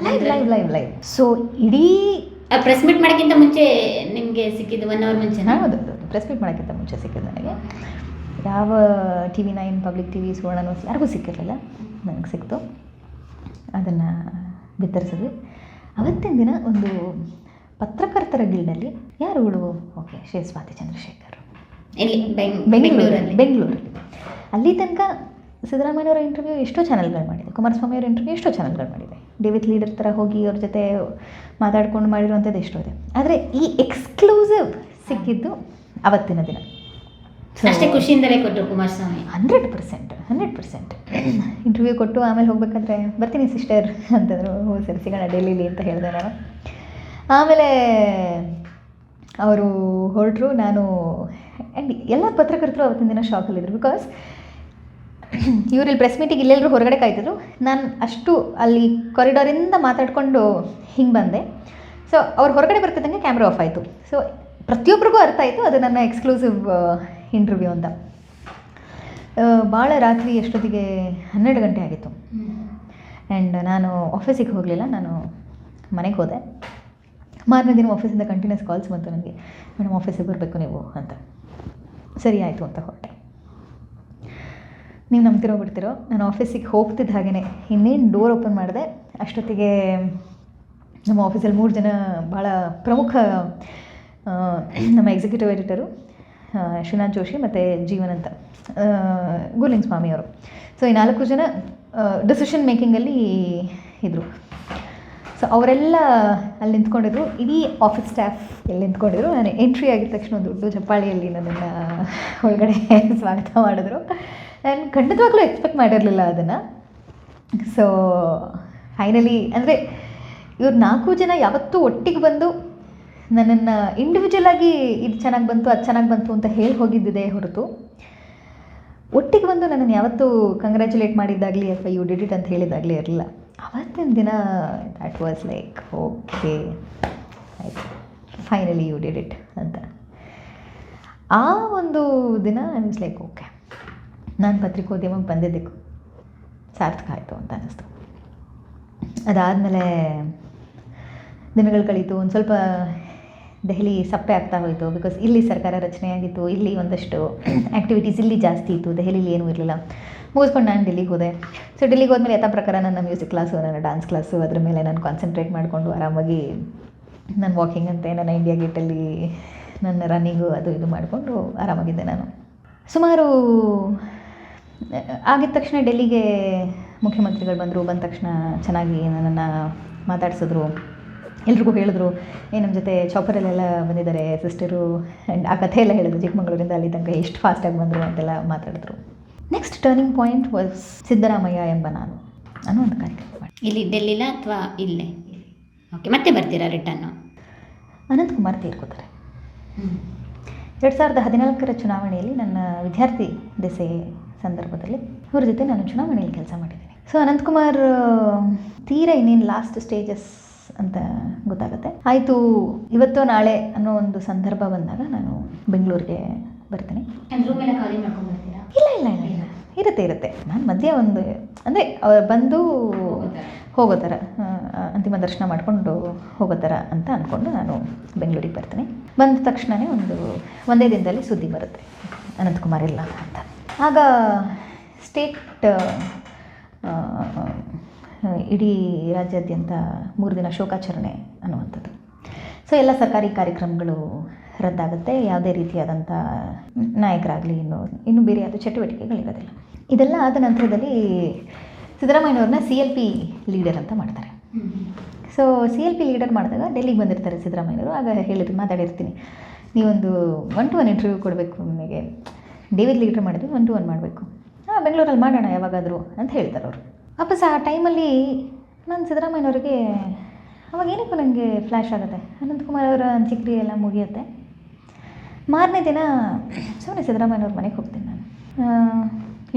live live live live so ಇಡೀ ಪ್ರೆಸ್ ಮೀಟ್ ಮಾಡೋಕ್ಕಿಂತ ಮುಂಚೆ ನಿಮಗೆ ಸಿಕ್ಕಿದ್ದು ಒನ್ ಅವರ್ ಮುಂಚೆ ಹೌದು ಪ್ರೆಸ್ ಮೀಟ್ ಮಾಡೋಕ್ಕಿಂತ ಮುಂಚೆ ಸಿಕ್ಕಿದ್ದು ನನಗೆ. ಯಾವ T V nine public T V Suvarna news ಯಾರಿಗೂ ಸಿಕ್ಕಿರಲಿಲ್ಲ. ನನಗೆ ಸಿಕ್ತು. ಅದನ್ನು ಬಿತ್ತರಿಸಿದ್ವಿ. ಅವತ್ತಿನ ದಿನ ಒಂದು ಪತ್ರಕರ್ತರ ಗಿಲ್ಡಲ್ಲಿ ಯಾರು ಇವಳು ಓಕೆ ಶ್ರೀ ಸ್ವಾತಿ ಚಂದ್ರಶೇಖರ್ ಬೆಂಗಳೂರಲ್ಲಿ ಬೆಂಗಳೂರಲ್ಲಿ. ಅಲ್ಲಿ ತನಕ ಸಿದ್ದರಾಮಯ್ಯವರ ಇಂಟರ್ವ್ಯೂ ಎಷ್ಟೋ ಚಾನಲ್ಗಳು ಮಾಡಿದೆ. ಕುಮಾರಸ್ವಾಮಿ ಅವರ ಇಂಟರ್ವ್ಯೂ ಎಷ್ಟೋ ಚಾನಲ್ಗಳು ಮಾಡಿದೆ. ಡೇವಿಡ್ ಲೀಡರ್ ಥರ ಹೋಗಿ ಅವ್ರ ಜೊತೆ ಮಾತಾಡ್ಕೊಂಡು ಮಾಡಿರುವಂಥದ್ದು ಎಷ್ಟೋ ಇದೆ ಆದರೆ ಈ ಎಕ್ಸ್ಕ್ಲೂಸಿವ್ ಸಿಕ್ಕಿದ್ದು ಅವತ್ತಿನ ದಿನ. ಅಷ್ಟೇ ಖುಷಿಯಿಂದಲೇ ಕೊಟ್ಟರು Kumaraswamy. Hundred percent hundred percent interview ಕೊಟ್ಟು ಆಮೇಲೆ ಹೋಗಬೇಕಾದ್ರೆ ಬರ್ತೀನಿ ಸಿಸ್ಟರ್ ಅಂತಂದರು. ಹೋ ಸರಿ ಸಿಗೋಣ ಡೆಲ್ಲಿಲಿ ಅಂತ ಹೇಳಿದೆ ನಾನು. ಆಮೇಲೆ ಅವರು ಹೊರಟರು ನಾನು ಆ್ಯಂಡ್ ಎಲ್ಲ ಪತ್ರಕರ್ತರು ಅವತ್ತಿನ ದಿನ ಶಾಕಲ್ಲಿದ್ದರು ಬಿಕಾಸ್ ಇವರಲ್ಲಿ ಪ್ರೆಸ್ ಮೀಟಿಂಗ್ ಇಲ್ಲೆಲ್ಲರೂ ಹೊರಗಡೆ ಕಾಯ್ತಿದ್ರು. ನಾನು ಅಷ್ಟು ಅಲ್ಲಿ ಕಾರಿಡಾರಿಂದ ಮಾತಾಡಿಕೊಂಡು ಹಿಂಗೆ ಬಂದೆ. ಸೊ ಅವ್ರು ಹೊರಗಡೆ ಬರ್ತಿದ್ದಂಗೆ ಕ್ಯಾಮ್ರಾ ಆಫ್ ಆಯಿತು. ಸೊ ಪ್ರತಿಯೊಬ್ಬರಿಗೂ ಅರ್ಥ ಆಯಿತು ಅದು ನನ್ನ ಎಕ್ಸ್ಕ್ಲೂಸಿವ್ ಇಂಟರ್ವ್ಯೂ ಅಂತ. ಭಾಳ ರಾತ್ರಿ ಎಷ್ಟೊತ್ತಿಗೆ? ಹನ್ನೆರಡು ಗಂಟೆ ಆಗಿತ್ತು. ಆ್ಯಂಡ್ ನಾನು ಆಫೀಸಿಗೆ ಹೋಗಲಿಲ್ಲ ನಾನು ಮನೆಗೆ ಹೋದೆ. ಮಾರನೇ ದಿನ ಆಫೀಸಿಂದ ಕಂಟಿನ್ಯೂಸ್ ಕಾಲ್ಸ್ ಬಂತು ನನಗೆ. ಮೇಡಮ್ ಆಫೀಸಿಗೆ ಬರಬೇಕು ನೀವು, ಅಂತ. ಸರಿ ಆಯಿತು, ಅಂತ ಹೊರಟೆ. ನೀವು ನಂಬ್ತಿರೋ ಬಿಡ್ತಿರೋ, ನಾನು ಆಫೀಸಿಗೆ ಹೋಗ್ತಿದ್ದ ಹಾಗೆಯೇ ಇನ್ನೇನು ಡೋರ್ ಓಪನ್ ಮಾಡಿದೆ, ಅಷ್ಟೊತ್ತಿಗೆ ನಮ್ಮ ಆಫೀಸಲ್ಲಿ ಮೂರು ಜನ ಭಾಳ ಪ್ರಮುಖ ನಮ್ಮ ಎಕ್ಸಿಕ್ಯೂಟಿವ್ ಎಡಿಟರು ಶ್ರೀನಾಥ್ ಜೋಶಿ ಮತ್ತು ಜೀವನ್ ಅಂತ ಸ್ವಾಮಿಯವರು ಸ್ವಾಮಿ ಅವರು ಸೊ ಈ ನಾಲ್ಕು ಜನ ಡಿಸಿಷನ್ ಮೇಕಿಂಗಲ್ಲಿ ಇದ್ದರು ಸೊ ಅವರೆಲ್ಲ ಅಲ್ಲಿ ನಿಂತ್ಕೊಂಡಿದ್ರು. ಇಡೀ ಆಫೀಸ್ ಸ್ಟಾಫ್ ಎಲ್ಲಿ ನಿಂತ್ಕೊಂಡಿದ್ರು. ನಾನು ಎಂಟ್ರಿ ಆಗಿದ ತಕ್ಷಣ ಒಂದು ದೊಡ್ಡ ಚಪ್ಪಾಳಿಯಲ್ಲಿ ನನ್ನನ್ನು ಒಳಗಡೆ ಸ್ವಾಗತ ಮಾಡಿದ್ರು. ನಾನು ಖಂಡಿತವಾಗ್ಲೂ ಎಕ್ಸ್ಪೆಕ್ಟ್ ಮಾಡಿರಲಿಲ್ಲ ಅದನ್ನು. ಸೊ ಫೈನಲಿ ಅಂದರೆ ಇವ್ರು ನಾಲ್ಕು ಜನ ಯಾವತ್ತೂ ಒಟ್ಟಿಗೆ ಬಂದು ನನ್ನನ್ನು ಇಂಡಿವಿಜುವಲ್ ಆಗಿ ಇದು ಚೆನ್ನಾಗಿ ಬಂತು, ಅದು ಚೆನ್ನಾಗಿ ಬಂತು ಅಂತ ಹೇಳಿ ಹೋಗಿದ್ದಿದೆ ಹೊರತು. ಒಟ್ಟಿಗೆ ಬಂದು ನನ್ನನ್ನು ಯಾವತ್ತೂ ಕಂಗ್ರ್ಯಾಚುಲೇಟ್ ಮಾಡಿದ್ದಾಗಲಿ ಅಥವಾ ಯು ಡಿಡ್ ಇಟ್ ಅಂತ ಹೇಳಿದಾಗಲಿ ಇರಲಿಲ್ಲ. ಅವತ್ತಿನ ದಿನ ದ್ಯಾಟ್ ವಾಸ್ ಲೈಕ್ ಓಕೆ ಆಯಿತು ಫೈನಲಿ ಯು ಡಿಡ್ ಇಟ್ ಅಂತ. ಆ ಒಂದು ದಿನ ಐ ಮೀನ್ಸ್ ಲೈಕ್ ಓಕೆ ನಾನು ಪತ್ರಿಕೋದ್ಯಮಕ್ಕೆ ಬಂದಿದ್ದಕ್ಕೂ ಸಾರ್ಥಕ ಆಯಿತು ಅಂತ ಅನ್ನಿಸ್ತು. ಅದಾದಮೇಲೆ ದಿನಗಳು ಕಳೀತು, ಒಂದು ಸ್ವಲ್ಪ ದೆಹಲಿ ಸಪ್ಪೆ ಆಗ್ತಾ ಹೋಯಿತು ಬಿಕಾಸ್ ಇಲ್ಲಿ ಸರ್ಕಾರ ರಚನೆ ಆಗಿತ್ತು ಇಲ್ಲಿ ಒಂದಷ್ಟು ಆ್ಯಕ್ಟಿವಿಟೀಸ್ ಇಲ್ಲಿ ಜಾಸ್ತಿ ಇತ್ತು, ದೆಹಲಿಲಿ ಏನೂ ಇರಲಿಲ್ಲ. ಮುಗಿಸ್ಕೊಂಡು ನಾನು ಡೆಲ್ಲಿಗೆ ಹೋದೆ. ಸೊ ಡೆಲ್ಲಿಗೆ ಹೋದ್ಮೇಲೆ ಯಥಾ ಪ್ರಕಾರ ನನ್ನ ಮ್ಯೂಸಿಕ್ ಕ್ಲಾಸು ನನ್ನ ಡ್ಯಾನ್ಸ್ ಕ್ಲಾಸು ಅದ್ರ ಮೇಲೆ ನಾನು ಕಾನ್ಸಂಟ್ರೇಟ್ ಮಾಡಿಕೊಂಡು ಆರಾಮಾಗಿ ನನ್ನ ವಾಕಿಂಗ್ ಅಂತೆ, ನನ್ನ ಇಂಡಿಯಾ ಗೇಟಲ್ಲಿ ನನ್ನ ರನ್ನಿಂಗು ಅದು ಇದು ಮಾಡಿಕೊಂಡು ಆರಾಮಾಗಿದ್ದೆ ನಾನು. ಸುಮಾರು ಆಗಿದ ತಕ್ಷಣ ಡೆಲ್ಲಿಗೆ ಮುಖ್ಯಮಂತ್ರಿಗಳು ಬಂದರು, ಬಂದ ತಕ್ಷಣ ಚೆನ್ನಾಗಿ ನನ್ನನ್ನು ಮಾತಾಡ್ಸಿದ್ರು. ಎಲ್ರಿಗೂ ಹೇಳಿದ್ರು ಏ ನಮ್ಮ ಜೊತೆ ಚಾಪರಲ್ಲೆಲ್ಲ ಬಂದಿದ್ದಾರೆ ಸಿಸ್ಟರು ಆ್ಯಂಡ್ ಆ ಕಥೆ ಎಲ್ಲ ಹೇಳಿದ್ರು ಚಿಕ್ಕಮಗಳೂರಿಂದ ಅಲ್ಲಿ ತನಕ ಎಷ್ಟು ಫಾಸ್ಟಾಗಿ ಬಂದರು ಅಂತೆಲ್ಲ ಮಾತಾಡಿದ್ರು. Next turning point was Siddaramaiah ಎಂಬ ನಾನು. ಅನ್ನೋ ಒಂದು ಕಾರ್ಯಕ್ರಮ ಮಾಡಿ. ಇಲ್ಲಿ ಡೆಲ್ಲಿಲ ಅಥವಾ ಇಲ್ಲೇ? ಓಕೆ ಮತ್ತೆ ಬರ್ತೀರಾ ರಿಟರ್ನು ಅನಂತಕುಮಾರ್ ತೀರ್ಕೋತಾರೆ. ಎರಡು ಸಾವಿರದ ಹದಿನಾಲ್ಕರ ಚುನಾವಣೆಯಲ್ಲಿ ನನ್ನ ವಿದ್ಯಾರ್ಥಿ ದೆಸೆ ಸಂದರ್ಭದಲ್ಲಿ ಅವ್ರ ಜೊತೆ ನಾನು ಚುನಾವಣೆಯಲ್ಲಿ ಕೆಲಸ ಮಾಡಿದ್ದೀನಿ. ಸೊ ಅನಂತಕುಮಾರ್ ತೀರ ಇನ್ನೇನು ಲಾಸ್ಟ್ ಸ್ಟೇಜಸ್ ಅಂತ ಗೊತ್ತಾಗುತ್ತೆ. ಆಯಿತು ಇವತ್ತು ನಾಳೆ ಅನ್ನೋ ಒಂದು ಸಂದರ್ಭ ಬಂದಾಗ ನಾನು ಬೆಂಗಳೂರಿಗೆ ಬರ್ತೀನಿ. ಇಲ್ಲ ಇಲ್ಲ ಇಲ್ಲ ಇಲ್ಲ. ಇರುತ್ತೆ ಇರುತ್ತೆ. ನಾನು ಮಧ್ಯೆ ಒಂದು ಅಂದರೆ ಅವ್ರು ಬಂದು ಹೋಗೋ ಥರ ಅಂತಿಮ ದರ್ಶನ ಮಾಡಿಕೊಂಡು ಹೋಗೋ ಥರ ಅಂತ ಅಂದ್ಕೊಂಡು ನಾನು ಬೆಂಗಳೂರಿಗೆ ಬರ್ತೀನಿ. ಬಂದ ತಕ್ಷಣವೇ ಒಂದು ಒಂದೇ ದಿನದಲ್ಲಿ ಸುದ್ದಿ ಬರುತ್ತೆ. ಅನಂತಕುಮಾರ್ ಇಲ್ಲ ಅಂತ. ಆಗ ಸ್ಟೇಟ್ ಇಡೀ ರಾಜ್ಯಾದ್ಯಂತ ಮೂರು ದಿನ ಶೋಕಾಚರಣೆ ಅನ್ನುವಂಥದ್ದು. ಸೊ ಎಲ್ಲ ಸರ್ಕಾರಿ ಕಾರ್ಯಕ್ರಮಗಳು ರದ್ದಾಗುತ್ತೆ. ಯಾವುದೇ ರೀತಿಯಾದಂಥ ನಾಯಕರಾಗಲಿ, ಇನ್ನು ಇನ್ನು ಬೇರೆ ಯಾವುದೇ ಚಟುವಟಿಕೆಗಳಿರೋದಿಲ್ಲ. ಇದೆಲ್ಲ ಆದ ನಂತರದಲ್ಲಿ ಸಿದ್ದರಾಮಯ್ಯನವ್ರನ್ನ ಸಿ ಎಲ್ ಪಿ ಲೀಡರ್ ಅಂತ ಮಾಡ್ತಾರೆ. So C L P leader ಮಾಡಿದಾಗ ಡೆಲ್ಲಿಗೆ ಬಂದಿರ್ತಾರೆ ಸಿದ್ದರಾಮಯ್ಯನವರು. ಆಗ ಹೇಳಿದ್ರು, ಮಾತಾಡಿರ್ತೀನಿ. ನೀವೊಂದು ಒನ್ ಟು ಒನ್ ಇಂಟರ್ವ್ಯೂ ಕೊಡಬೇಕು ನನಗೆ ಡೇವಿಡ್ ಲೀಡರ್ ಮಾಡಿದ್ವಿ ಒನ್ ಟು ಒನ್ ಮಾಡಬೇಕು. ಹಾಂ ಬೆಂಗಳೂರಲ್ಲಿ ಮಾಡೋಣ ಯಾವಾಗಾದರೂ ಅಂತ ಹೇಳ್ತಾರೆ ಅವರು. ವಾಪಸ್ ಆ ಟೈಮಲ್ಲಿ ನಾನು ಸಿದ್ದರಾಮಯ್ಯನವ್ರಿಗೆ ಅವಾಗ ಏನಕ್ಕೂ ನನಗೆ ಫ್ಲ್ಯಾಶ್ ಆಗುತ್ತೆ. ಅನಂತಕುಮಾರ್ ಅವರ ಅಂತ್ಯಕ್ರಿಯೆ ಎಲ್ಲ ಮುಗಿಯುತ್ತೆ. ಮಾರನೇ ದಿನ ಸುಮ್ಮನೆ ಸಿದ್ದರಾಮಯ್ಯನವ್ರ ಮನೆಗೆ ಹೋಗ್ತೀನಿ ನಾನು.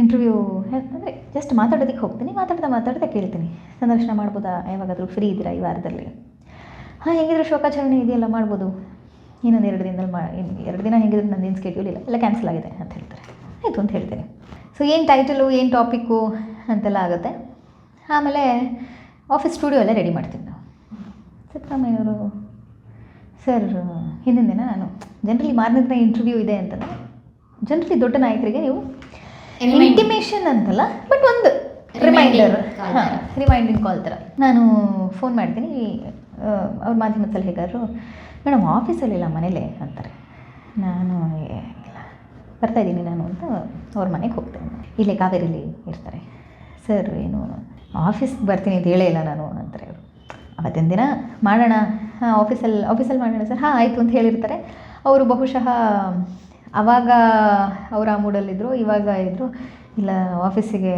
ಇಂಟರ್ವ್ಯೂ ಅಂದರೆ ಜಸ್ಟ್ ಮಾತಾಡೋದಕ್ಕೆ ಹೋಗ್ತೀನಿ. ಮಾತಾಡ್ತಾ ಮಾತಾಡ್ತಾ ಕೇಳ್ತೀನಿ. ಸಂದರ್ಶನ ಮಾಡ್ಬೋದಾ? ಯಾವಾಗಾದರೂ ಫ್ರೀ ಇದ್ದೀರಾ ಈ ವಾರದಲ್ಲಿ? ಹಾಂ, ಹೇಗಿದ್ರು ಶೋಕಾಚರಣೆ ಇದೆಯಲ್ಲ ಮಾಡ್ಬೋದು. ಇನ್ನೊಂದು ಎರಡು ದಿನದಲ್ಲಿ ಮಾ ಎರಡು ದಿನ ಹೇಗಿದ್ರು ನಂದೇನು ಸ್ಕೆಡ್ಯೂಲ್ ಇಲ್ಲ. ಎಲ್ಲ ಕ್ಯಾನ್ಸಲ್ ಆಗಿದೆ ಅಂತ ಹೇಳ್ತಾರೆ. ಆಯಿತು ಅಂತ ಹೇಳ್ತೀನಿ. ಸೊ ಏನು ಟೈಟಲು ಏನು ಟಾಪಿಕ್ಕು ಅಂತೆಲ್ಲ ಆಗುತ್ತೆ. ಆಮೇಲೆ ಆಫೀಸ್ ಸ್ಟುಡಿಯೋ ಎಲ್ಲ ರೆಡಿ ಮಾಡ್ತೀವಿ ನಾವು. ಸಿದ್ದರಾಮಯ್ಯವರು ಸರ್ ಹಿಂದಿನ ದಿನ ನಾನು ಜನರಲಿ ಮಾರನೇ ದಿನ ಇಂಟರ್ವ್ಯೂ ಇದೆ ಅಂತಂದರೆ ಜನರಲಿ ದೊಡ್ಡ ನಾಯಕರಿಗೆ ನೀವು ಇಂಟಿಮೇಷನ್ ಅಂತಲ್ಲ ಬಟ್ ಒಂದು ರಿಮೈಂಡರ್ ಹಾಂ ರಿಮೈಂಡಿಂಗ್ ಕಾಲ್ ಥರ ನಾನು ಫೋನ್ ಮಾಡ್ತೀನಿ ಅವ್ರ ಮಾಧ್ಯಮ ಸಲಹೆಗಾರರು ಮೇಡಮ್ ಆಫೀಸಲ್ಲಿಲ್ಲ ಮನೇಲೇ ಅಂತಾರೆ. ನಾನು "ಏ, ಇಲ್ಲ ಬರ್ತಾ ಇದ್ದೀನಿ ನಾನು ಅಂತ ಅವ್ರ ಮನೆಗೆ ಹೋಗ್ತೇನೆ. ಇಲ್ಲೇ ಕಾವೇರಿಲಿ ಇರ್ತಾರೆ. ಸರ್ ಏನು ಆಫೀಸ್ಗೆ ಬರ್ತೀನಿ ಅಂತ ಹೇಳೇ ಇಲ್ಲ ನಾನು ಅಂತಾರೆ ಅವರು. ಅವತ್ತಿನ ದಿನ ಮಾಡೋಣ, ಹಾಂ ಆಫೀಸಲ್ಲಿ ಆಫೀಸಲ್ಲಿ ಮಾಡೋಣ ಸರ್. ಹಾಂ, ಆಯಿತು ಅಂತ ಹೇಳಿರ್ತಾರೆ. ಅವರು ಬಹುಶಃ ಆವಾಗ ಅವರ ಆ ಮೂಡಲ್ಲಿದ್ದರು ಇವಾಗ ಇದ್ದರು ಇಲ್ಲ ಆಫೀಸಿಗೆ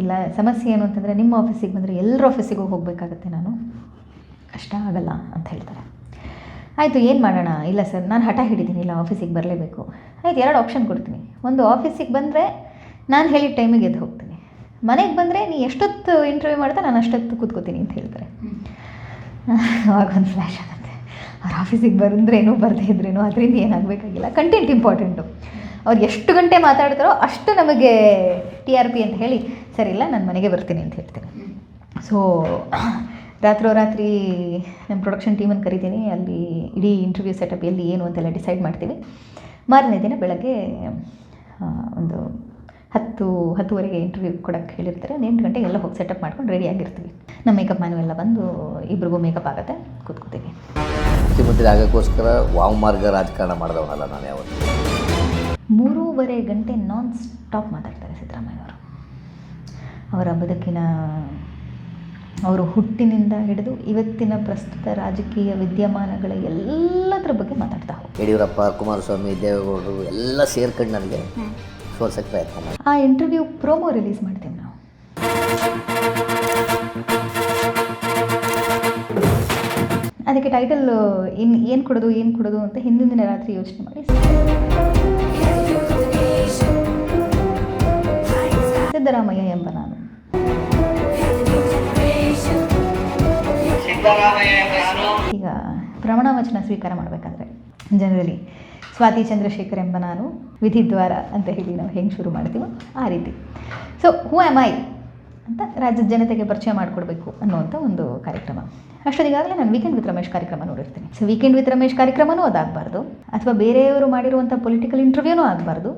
ಇಲ್ಲ, ಸಮಸ್ಯೆ ಏನು ಅಂತಂದರೆ ನಿಮ್ಮ ಆಫೀಸಿಗೆ ಬಂದರೆ ಎಲ್ಲರ ಆಫೀಸಿಗೂ ಹೋಗಬೇಕಾಗತ್ತೆ ನಾನು. ಕಷ್ಟ ಆಗಲ್ಲ ಅಂತ ಹೇಳ್ತಾರೆ. ಆಯಿತು, ಏನು ಮಾಡೋಣ? ಇಲ್ಲ ಸರ್, ನಾನು ಹಠ ಹಿಡಿತೀನಿ, ಇಲ್ಲ ಆಫೀಸಿಗೆ ಬರಲೇಬೇಕು. ಆಯ್ತು, ಎರಡು ಆಪ್ಷನ್ ಕೊಡ್ತೀನಿ. ಒಂದು ಆಫೀಸಿಗೆ ಬಂದರೆ ನಾನು ಹೇಳಿದ ಟೈಮಿಗೆ ಎದ್ದು ಮನೆಗೆ ಬಂದರೆ ನೀ ಎಷ್ಟೊತ್ತು ಇಂಟರ್ವ್ಯೂ ಮಾಡ್ತಾ ನಾನು ಅಷ್ಟೊತ್ತು ಕೂತ್ಕೋತೀನಿ ಅಂತ ಹೇಳ್ತಾರೆ. ಅವಾಗ ಒಂದು ಫ್ಲ್ಯಾಶ್ ಆಗುತ್ತೆ. ಅವ್ರ ಆಫೀಸಿಗೆ ಬಂದ್ರೇನು ಬರದೇ ಇದ್ರೇನು ಅದರಿಂದ ಏನಾಗಬೇಕಾಗಿಲ್ಲ. ಕಂಟೆಂಟ್ ಇಂಪಾರ್ಟೆಂಟು ಅವ್ರು ಎಷ್ಟು ಗಂಟೆ ಮಾತಾಡ್ತಾರೋ ಅಷ್ಟು ನಮಗೆ ಟಿ ಆರ್ ಪಿ ಅಂತ ಹೇಳಿ, ಸರಿ ಇಲ್ಲ, ನಾನು ಮನೆಗೆ ಬರ್ತೀನಿ ಅಂತ ಹೇಳ್ತೀನಿ ಸೊ ರಾತ್ರೋರಾತ್ರಿ ನಮ್ಮ ಪ್ರೊಡಕ್ಷನ್ ಟೀಮನ್ನು ಕರಿತೀನಿ. ಅಲ್ಲಿ ಇಡೀ ಇಂಟರ್ವ್ಯೂ ಸೆಟಪ್ ಎಲ್ಲಿ ಏನು ಅಂತೆಲ್ಲ ಡಿಸೈಡ್ ಮಾಡ್ತೀವಿ. ಮಾರನೇ ದಿನ ಬೆಳಗ್ಗೆ ಒಂದು ಹತ್ತು ಹತ್ತುವರೆಗೆ ಇಂಟರ್ವ್ಯೂ ಕೊಡೋಕ್ಕೆ ಹೇಳಿರ್ತಾರೆ ಒಂದು ಎಂಟು ಗಂಟೆಗೆ ಎಲ್ಲ ಹೋಗಿ ಸೆಟಪ್ ಮಾಡ್ಕೊಂಡು ರೆಡಿ ಆಗಿರ್ತೀವಿ. ನಮ್ಮ ಮೇಕಪ್ ಮ್ಯಾನು ಎಲ್ಲ ಬಂದು ಇಬ್ರಿಗೂ ಮೇಕಪ್ ಆಗುತ್ತೆ. ಕೂತ್ಕೋತೀವಿ. ಮುಖ್ಯಮಂತ್ರಿ ಆಗೋಕ್ಕೋಸ್ಕರ ಮಾರ್ಗ ರಾಜಕಾರಣ ಮಾಡಿದವನಲ್ಲ ನಾನು ಯಾವತ್ತು. ಮೂರೂವರೆ ಗಂಟೆ ನಾನ್ ಸ್ಟಾಪ್ ಮಾತಾಡ್ತಾರೆ ಸಿದ್ದರಾಮಯ್ಯವರು ಅವರ. ಬದುಕಿನ ಅವರು ಹುಟ್ಟಿನಿಂದ ಹಿಡಿದು ಇವತ್ತಿನ ಪ್ರಸ್ತುತ ರಾಜಕೀಯ ವಿದ್ಯಮಾನಗಳ ಎಲ್ಲದರ ಬಗ್ಗೆ ಮಾತಾಡ್ತಾ ಹೋಗ್ತಾರೆ. ಯಡಿಯೂರಪ್ಪ ಕುಮಾರಸ್ವಾಮಿ ದೇವೇಗೌಡರು ಎಲ್ಲ ಸೇರ್ಕೊಂಡು ನನಗೆ ಸೋಲ್ಸಕ್ಕೆ ಪ್ರಯತ್ನ ಮಾಡಿ ಆ ಇಂಟರ್ವ್ಯೂ ಪ್ರೋಮೋ ರಿಲೀಸ್ ಮಾಡ್ತೀವಿ ನಾವು. ಅದಕ್ಕೆ ಟೈಟಲ್ ಇನ್ ಏನು ಕೊಡೋದು ಏನು ಕೊಡೋದು ಅಂತ ಹಿಂದಿನ ದಿನ ರಾತ್ರಿ ಯೋಚನೆ ಮಾಡಿ. ಸಿದ್ದರಾಮಯ್ಯ ಎಂಬ ನಾನು. ಈಗ ಪ್ರಮಾಣ ವಚನ ಸ್ವೀಕಾರ ಮಾಡಬೇಕಾದ್ರೆ ಜನರಲಿ ಸ್ವಾತಿ ಚಂದ್ರಶೇಖರ್ ಎಂಬ ನಾನು ವಿಧಿದ್ವಾರ ಅಂತ ಹೇಳಿ ನಾವು ಹೆಂಗೆ ಶುರು ಮಾಡ್ತೀವೋ ಆ ರೀತಿ. ಸೊ ಹೂ ಆಮ್ ಐ ಅಂತ ರಾಜ್ಯದ ಜನತೆಗೆ ಪರಿಚಯ ಮಾಡಿಕೊಡ್ಬೇಕು ಅನ್ನುವಂಥ ಒಂದು ಕಾರ್ಯಕ್ರಮ. ಅಷ್ಟೊಂದಿಗಾಗಲೇ ನಾನು ವೀಕೆಂಡ್ ವಿತ್ ರಮೇಶ್ ಕಾರ್ಯಕ್ರಮ ನೋಡಿರ್ತೀನಿ. ಸೊ ವೀಕೆಂಡ್ ವಿತ್ ರಮೇಶ್ ಕಾರ್ಯಕ್ರಮನೂ ಅದಾಗಬಾರ್ದು. ಅಥವಾ ಬೇರೆಯವರು ಮಾಡಿರುವಂಥ ಪೊಲಿಟಿಕಲ್ ಇಂಟರ್ವ್ಯೂನೂ ಆಗಬಾರ್ದು.